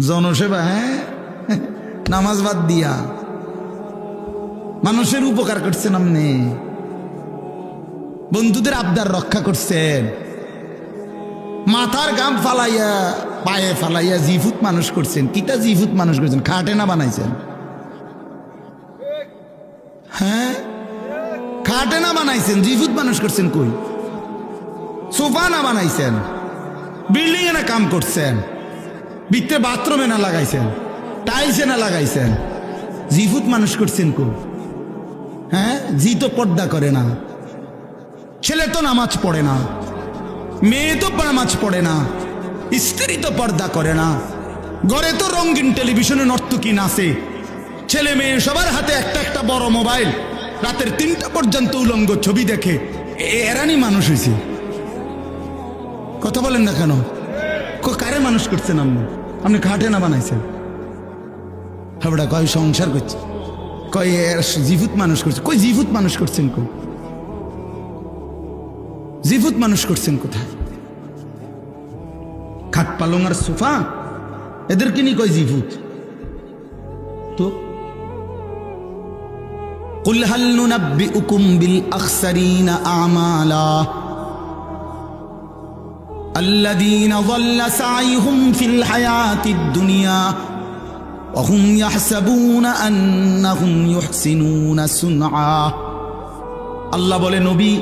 জনসেবা হ্যাঁ? নামাজ বাদ দিয়া। মানুষের উপকার করছেন আপনি। বন্ধুদের আবদার রক্ষা করছেন। মাথার গাম ফালাইয়া, পায়ে ফালাইয়া জিফুত মানুষ করছেন। কিতা জিফুত মানুষ করছেন? খাটে না বানাইছেন? হ্যাঁ? খাটে না বানাইছেন? জিফুত মানুষ করছেন কই? সোফা না বানাইছেন? বিল্ডিং এ না কাম করছেন? ভিতরে বাথরুমে না লাগাইছেন, টাইলসে না লাগাইছেন। জিফুত মানুষ করছেন কো? হ্যাঁ? জি তো পর্দা করে না। ছেলে তো নামাজ পড়ে না। মেয়ে তো নামাজ পড়ে না। স্ত্রী তো পর্দা করে না। ঘরে তো রঙিন টেলিভিশনে নর্তকী নাচে ছেলে মেয়ে সবার হাতে একটা একটা বড় মোবাইল। রাতের তিনটা পর্যন্ত উলঙ্গ ছবি দেখে এরানি মানুষ হয়েছে কথা বলেন না কেন? কারে মানুষ করছেন আপনি আপনি খাটে না বানাইছেন হাবড়া কয় সংসার করছে কয় এর জিভুত মানুষ করছে কই জিভুত মানুষ করছেন কই জিভুত মানুষ করছেন কোথায় খাট পালং আর সোফা এদেরকে নিয়ে কয় জিভুত তো قل هل ننبئكم بالأخسرين أعمالا الذين ضل سعيهم في الحياة الدنيا وهم يحسبون أنهم يحسنون صنعا আল্লাহ বলে, নবী,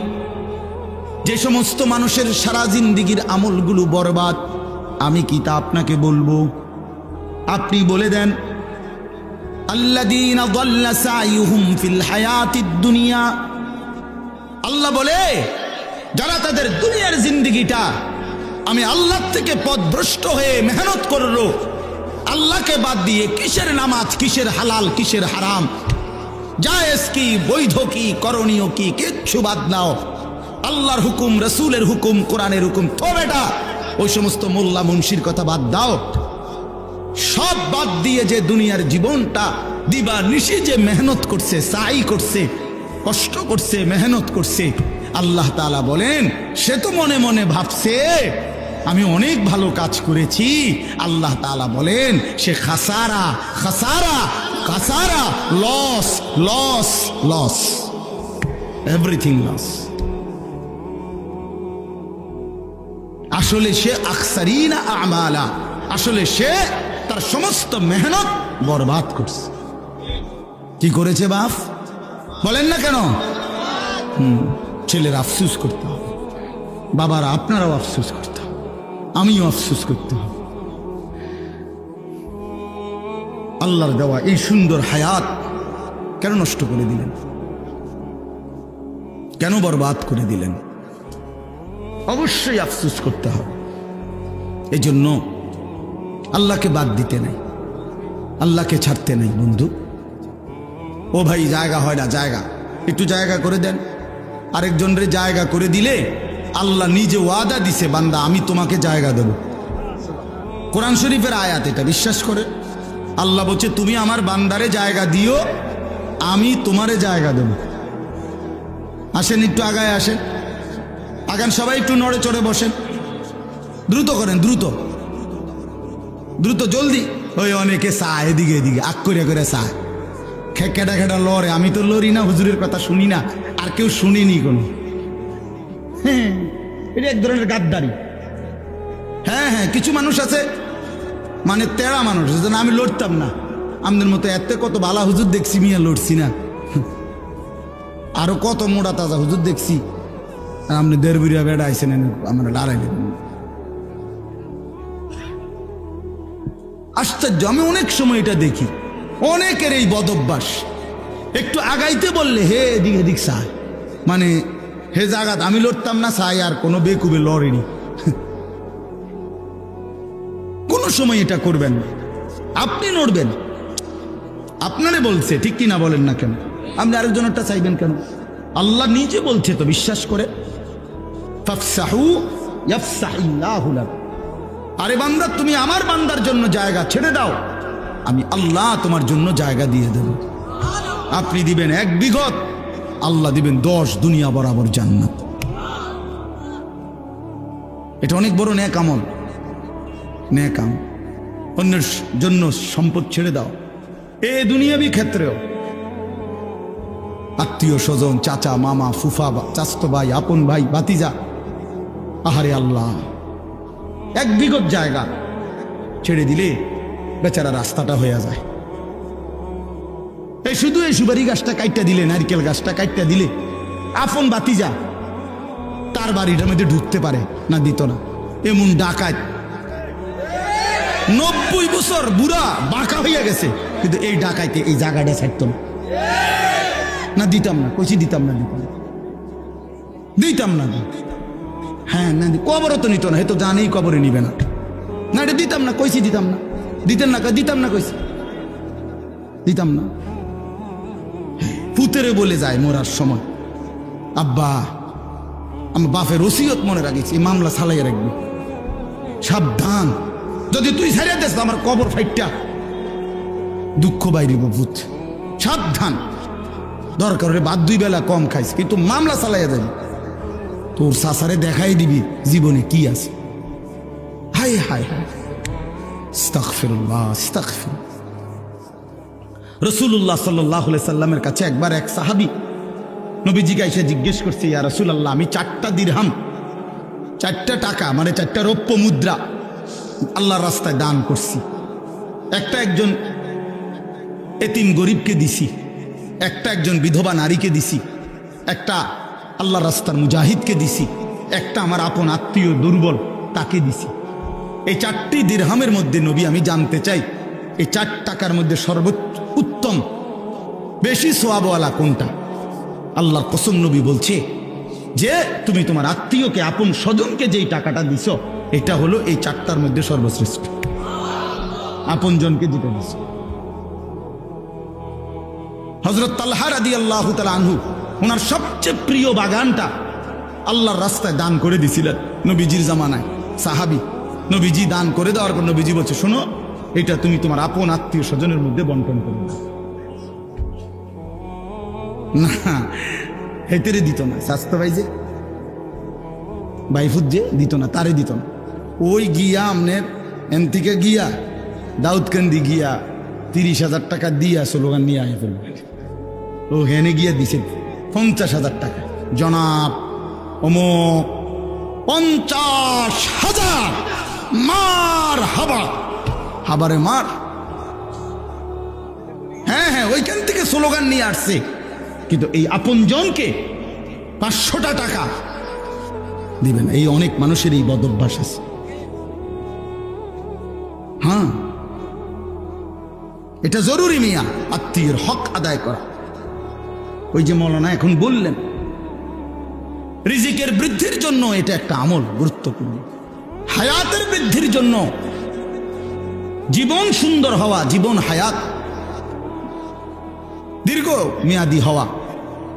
যে সমস্ত মানুষের সারা জিন্দিগির আমলগুলো বরবাদ, আমি কি তা আপনাকে বলব? আপনি বলে দেন দুনিয়া আল্লাহ বলে, যারা তাদের দুনিয়ার জিন্দিগিটা আমি আল্লাহ থেকে পথভ্রষ্ট হয়ে মেহনত করল আল্লাহকে বাদ দিয়ে কিসের নামাজ, কিসের হালাল, কিসের হারাম? জায়েজ কি, বৈধ কি, করণীয় কি, কিচ্ছু বাদ নাও। আল্লাহর হুকুম, রসুলের হুকুম, কোরআনের হুকুম তো বেটা। ওই সমস্ত মোল্লা মুন্সির কথা বাদ দাও। সব বাদ দিয়ে যে দুনিয়ার জীবনটা দিবা নিশি যে মেহনত করছে, সাই করছে, কষ্ট করছে, মেহনত করছে। আল্লাহ তাআলা বলেন, সে তো মনে মনে ভাবছে আমি অনেক ভালো কাজ করেছি। আল্লাহ তাআলা বলেন সে খাসারা খাসারা খাসারা loss loss loss everything loss আসলে সে আকসারিনা আমালা আসলে সে তার সমস্ত মেহনত বরবাদ করছে। কি করেছে বাপ? বলেন না কেন? হুম, ছেলের আফসুস করতে হবে। বাবারা আপনারাও আফসুস করতে আমিও আফসুস করতে হবে। আল্লাহর দেওয়া এই সুন্দর হায়াত কেন নষ্ট করে দিলেন? কেন বরবাদ করে দিলেন? অবশ্যই আফসুস করতে হবে। এই জন্য আল্লাহকে বাদ দিতে নাই। আল্লাহকে ছাড়তে নাই বন্ধু। ও ভাই, জায়গা হয় না, জায়গা। একটু জায়গা করে দেন। আরেকজনের জায়গা করে দিলে আল্লাহ নিজে ওয়াদা দিছে, বান্দা, আমি তোমাকে জায়গা দেব। কোরআন শরীফের আয়াত এটা, বিশ্বাস করে। আল্লাহ বলছে, তুমি আমার বান্দারে জায়গা দিও, আমি তোমারে জায়গা দেব। আসেন, একটু আগায় আসেন। আগান, সবাই একটু নড়ে চড়ে বসেন। দ্রুত করেন, দ্রুত। দ্রুত, জলদি। ওই অনেকে চায়, এদিকে এদিকে আক করে করে চায়। খেকেটা খেটা লড়ে, আমি তো লড়ি না, হুজুরের কথা শুনি না, আর কেউ শুনিনি কোনো। হ্যাঁ এটা এক ধরনের গাদ্দারি। হ্যাঁ হ্যাঁ কিছু মানুষ আছে মানে তেরা মানুষ আছে না, আমি লড়তাম না। আমাদের মতো এত কত বালা হুজুর দেখছি, মিয়া লড়ছি না। আরও কত মোড়া তাজা হুজুর দেখছি। আপনি দেড় বিরিয়া বেড়া আইসেন আমরা লড়াই দেবেন আশ্চর্য, আমি অনেক সময় এটা দেখি। অনেকের এই বদভ্যাস। একটু আগাইতে বললে হে এদিক এদিক সায় মানে হে জাগাত, আমি লড়তাম না, সাই আর কোনো বেকুবে লড়েনি। কোনো সময় এটা করবেন না। আপনি নড়বেন আপনারে বলছে, ঠিক কি না বলেন না কেন? আপনি আরেকজনেরটা চাইবেন কেন? আল্লাহ নিজে বলছে তো, বিশ্বাস করে। আরে বান্দা, তুমি আমার বান্দার জন্য জায়গা ছেড়ে দাও। আমি আল্লাহ তোমার জন্য জায়গা দিয়ে দেব। আপনি দিবেন এক বিঘত। আল্লাহ দিবেন দশ দুনিয়া বরাবর জান্নাত। এটা অনেক বড় ন্যাক আমল। ন্যাক আমল অন্যের জন্য সম্পদ ছেড়ে দাও। এ দুনিয়াবি ক্ষেত্রেও। আত্মীয় স্বজন, চাচা, মামা, ফুফা চাচতো ভাই, আপন ভাই বাতিজা আহারে আল্লাহ। এক বিগত জায়গা ছেড়ে দিলে বেচারা রাস্তাটা হয়ে যায়। এই শুধু এই সুপারি গাছটা কাইটটা দিলে, নারকেল গাছটা কাইটটা দিলে? আপন বাতিজা, তার বাড়িটার মধ্যে ঢুকতে পারে না, দিত না। এমন ডাকাত। নব্বই বছর বুড়া বাঁকা হইয়া গেছে, কিন্তু এই ডাকাইতে এই জায়গাটা ছাড়তো না। দিতাম না, কইছি দিতাম না, দিতাম। দিতাম না হ্যাঁ না কবরও তো নিত না হয়তো জানেই কবরে নিবে না। না, এটা দিতাম না, কইছি দিতাম না। দিতেন না দিতাম না, কইছি। দিতাম না। পুতেরে বলে যায় মরার সময়, আব্বা, আমার বাপের ওসিয়ত মনে রাখিছি মামলা চালাইয়া রাখবি। সাবধান। যদি তুই ছেড়ে দেস আমার কবর ফাইটটা, দুঃখ বাইরিব ভূত। সাবধান। দরকার হলে বাদ দুই বেলা কম খাইস, কিন্তু মামলা চালাইয়া যাবি তোর সাসারে দেখাই দিবি জীবনে কি আছে। হাই হাই হাই আস্তাগফিরুল্লাহ আস্তাগফির রসুল্লাহ সাল্লাহ কাছে একবার এক সাহাবি নবীজিকে এসে জিজ্ঞেস করছে, ইয়া রসুলাল্লাহ, আমি চারটা দিরহাম, চারটা টাকা মানে চারটা রৌপ্য মুদ্রা আল্লাহর রাস্তায় দান করছি। একটা একজন এতিম গরিবকে দিছি, একটা একজন বিধবা নারীকে দিছি, একটা আল্লাহ রাস্তার মুজাহিদকে দিছি, একটা আমার আপন আত্মীয় দুর্বল তাকে দিছি। এই চারটি দিরহামের মধ্যে নবী, আমি জানতে চাই, এই চার টাকার মধ্যে সর্বোচ্চ বেশি সোয়াবওয়ালা কোনটা? আল্লাহর কসম নবী বলছে যে, তুমি তোমার আত্মীয়কে, আপন স্বজনকে যেই টাকাটা দিছ, এটা হলো এই চারটার মধ্যে সর্বশ্রেষ্ঠ। আপন জনকে যেটা দিছ। হজরত তাল্হার আদি আল্লাহ আনহু, ওনার সবচেয়ে প্রিয় বাগানটা আল্লাহর রাস্তায় দান করে দিছিলেন নবীজির জামানায়। সাহাবি, নবীজি দান করে দেওয়ার পর নবীজি বলছে, শোনো, এটা তুমি তোমার আপন আত্মীয় স্বজনের মধ্যে বন্টন করে দাও। না, হেতেরে দিত না, স্বাস্থ্য ভাই যে বাইফুদ যে দিত না, তারে দিত না। ওই গিয়া আমনের এন থেকে গিয়া, দাউদকান্দি গিয়া তিরিশ হাজার টাকা দিয়া স্লোগান নিয়ে আয় ফেলবে। ও হেনে গিয়া দিছে পঞ্চাশ হাজার টাকা। জনাব অমুক পঞ্চাশ হাজার, মার হাবা। হাবারে মার। হ্যাঁ হ্যাঁ ওইখান থেকে স্লোগান নিয়ে আসছে। কিন্তু এই আপনজনকে পাঁচশোটা টাকা দিবেন। এই অনেক মানুষের এই বদভ্যাস আছে। হ্যাঁ। এটা জরুরি মিয়া, আত্মীয়ের হক আদায় করা। ওই যে মৌলানা এখন বললেন, রিজিকের বৃদ্ধির জন্য এটা একটা আমল গুরুত্বপূর্ণ। হায়াতের বৃদ্ধির জন্য জীবন সুন্দর হওয়া, জীবন হায়াত, দীর্ঘ মেয়াদি হওয়া।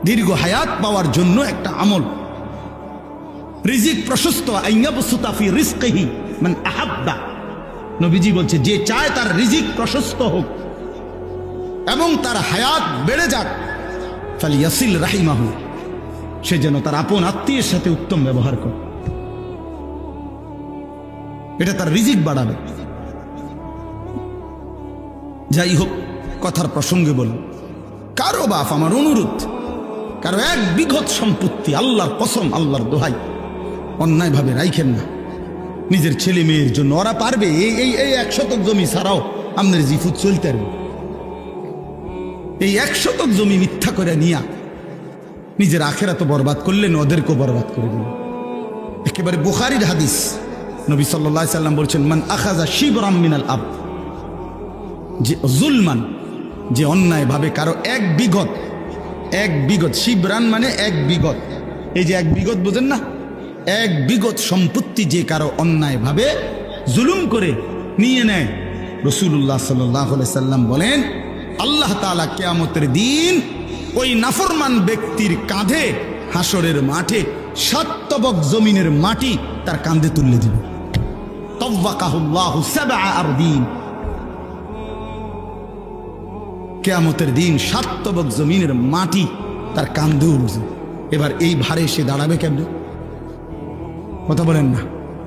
দীর্ঘ হায়াত পাওয়ার জন্য একটা আমল। রিজিক প্রশস্ত আইয়াবসুতাফি রিস্কহি মানে আহাব্বা। নবীজি বলছে, যে চায় তার রিজিক প্রশস্ত হোক এবং তার হায়াত বেড়ে যাক। ফালি ইয়াসিল রাহিমাহু, সে যেন তার আপন আত্মীয়ের সাথে উত্তম ব্যবহার করে। এটা তার রিজিক বাড়াবে। যাই হোক, কথার প্রসঙ্গে বল কারও বাপ আমার অনুরোধ কারও এক বিঘত সম্পত্তি, আল্লাহর কসম, আল্লাহর দোহাই, অন্যায়ভাবে রাইখেন না। নিজের ছেলে মেয়ের জন্য ওরা পারবে, এই এই এই এক শতক জমি ছাড়াও আপনার জিফুত চলতে পারবে। এই এক শতক জমি মিথ্যা করে নিয়া নিজের আখেরা তো বরবাদ করলেন, ওদেরকেও বরবাদ করে দিলেন। একেবারে বুখারির হাদিস, নবী সাল্লাহ সাল্লাম বলছেন, মান আখাজা শিবরাম মিনাল আব যে জুলমান, যে অন্যায় ভাবে কারও এক বিগত এক বিগত, শিবরান মানে এক বিগত। এই যে এক বিগত বোঝেন না? এক বিগত সম্পত্তি যে কারও অন্যায় ভাবে জুলুম করে নিয়ে নেয়। রসুল্লাহ সাল্লাহ সাল্লাম বলেন, আল্লাহ তালা কেয়ামতের দিন ওই নাফরমান ব্যক্তির কাঁধে হাসরের মাঠে সাতবক জমিনের মাটি তার কাঁধে তুলে দিবে। তব্বাকাহুল্লাহ আর দিন কেয়ামতের দিন সাত্তবক জমিনের মাটি তার কান্দে উঠবে এবার এই ভারে সে দাঁড়াবে কেমন? কথা বলেন না।